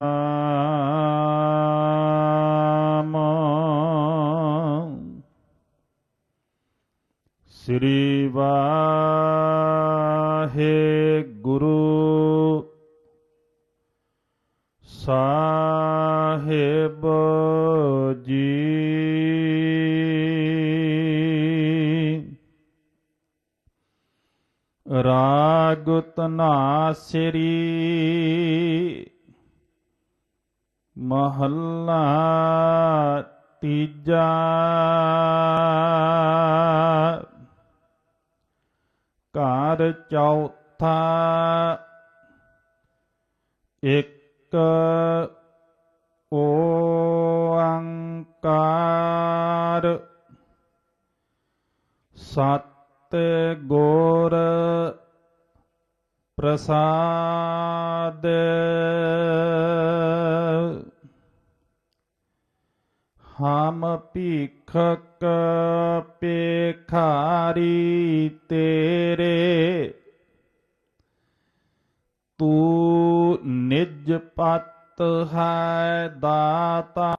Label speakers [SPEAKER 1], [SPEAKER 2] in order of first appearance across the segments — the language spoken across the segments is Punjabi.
[SPEAKER 1] ਨਾਮ ਸ੍ਰੀ ਵਾਹਿਗੁਰੂ ਸਾਹਿਬ ਜੀ ਰਾਗ ਤਨਾਸਰੀ මහල්ලා තිජා කාර චෞථා එක්ක ඕංකාර සත්ත ගෝර ප්‍රසාද ਹਮ ਭੀਖਕ ਪੇਖਾਰੀ ਤੇਰੇ ਤੂੰ ਨਿਜ ਪਤ ਹੈ ਦਾਤਾ।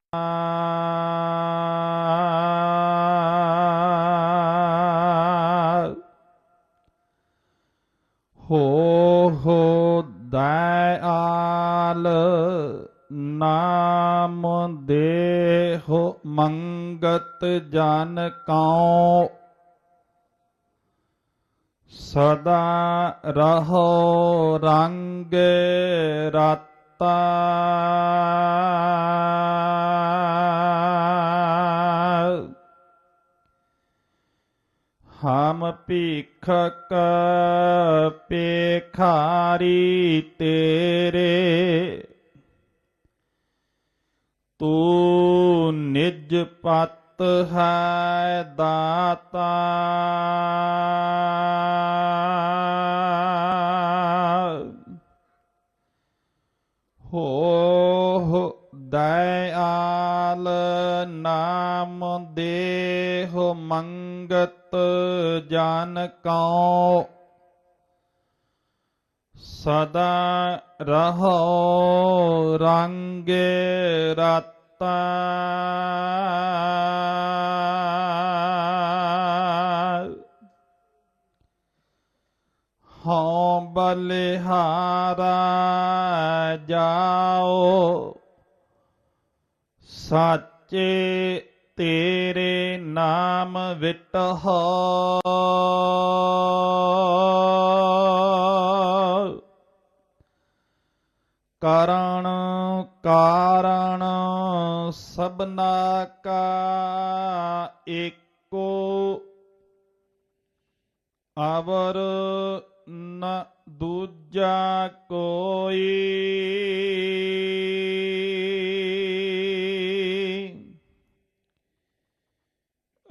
[SPEAKER 1] ਹੋ ਹੋ ਦਇਆਲ ਨਾਮ ਦੇਹੁ ਮੰਗਤ ਜਨ ਕਉ। ਸਦਾ ਰਹੋ ਰੰਗ ਰਤਾ। ਹਮ ਭੀਖਕ ਪੇਖਾਰੀ ਤੇਰੇ। ਤੂੰ ਨਿਜ ਪਤ ਹੈ ਦਾਤਾ। ਹੋ ਦਇਆਲ ਨਾਮ ਦੇਹੁ ਮੰਗਤ ਜਨ ਕਉ। ਸਦਾ ਰਹੋ ਰੰਗੇ ਰਤਾ ਹਉ ਬਲਿਹਾਰਾ ਜਾਓ ਸਾਚੇ ਤੇਰੇ ਨਾਮ ਵਿਟਹੁ ਕਰਣ ਕਾਰਣ ਸਭਨਾ ਕਾ ਏਕੋ ਅਵਰ ਨ ਦੂਜਾ ਕੋਈ।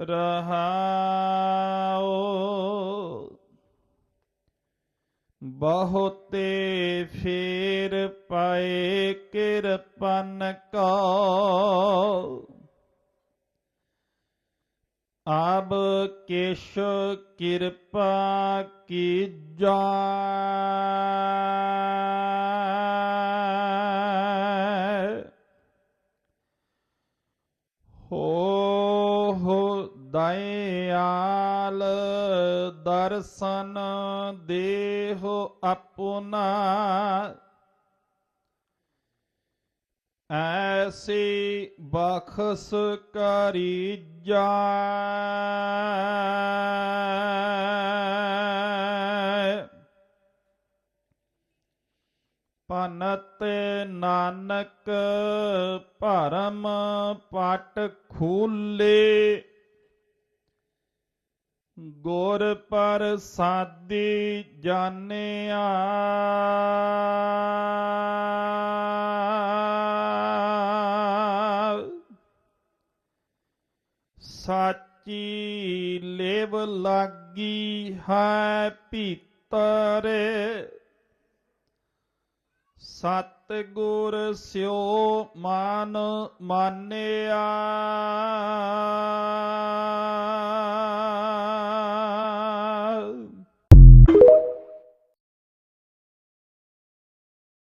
[SPEAKER 1] ਰਹਾਉ ਬਹੁਤੇ ਫੇਰ ਪਾਏ ਕਿਰਪਨ ਕੋ ਆਬ ਕਿਛ ਕਿਰਪਾ ਕੀਜੈ ਹੋ ਹੋ ਦਇਆਲ ਦਰਸ਼ਨ ਦੇਹੁ ਆਪਣਾ। ਐਸੀ ਬਖਸ ਕਰੀ ਜਾ। ਪਨਤ ਨਾਨਕ ਭਰਮ ਪਟ ਖੂਲੇ। ਗੁਰ ਪਰ ਪ੍ਰਸਾਦੀ ਜਾਣਿਆ। ਸਾਚੀ ਲੇਵ ਲਾਗੀ ਹੈ ਭੀਤਰ। ਸਤ ਗੁਰ ਸਿਓ ਮਾਨ ਮਾਨਿਆ।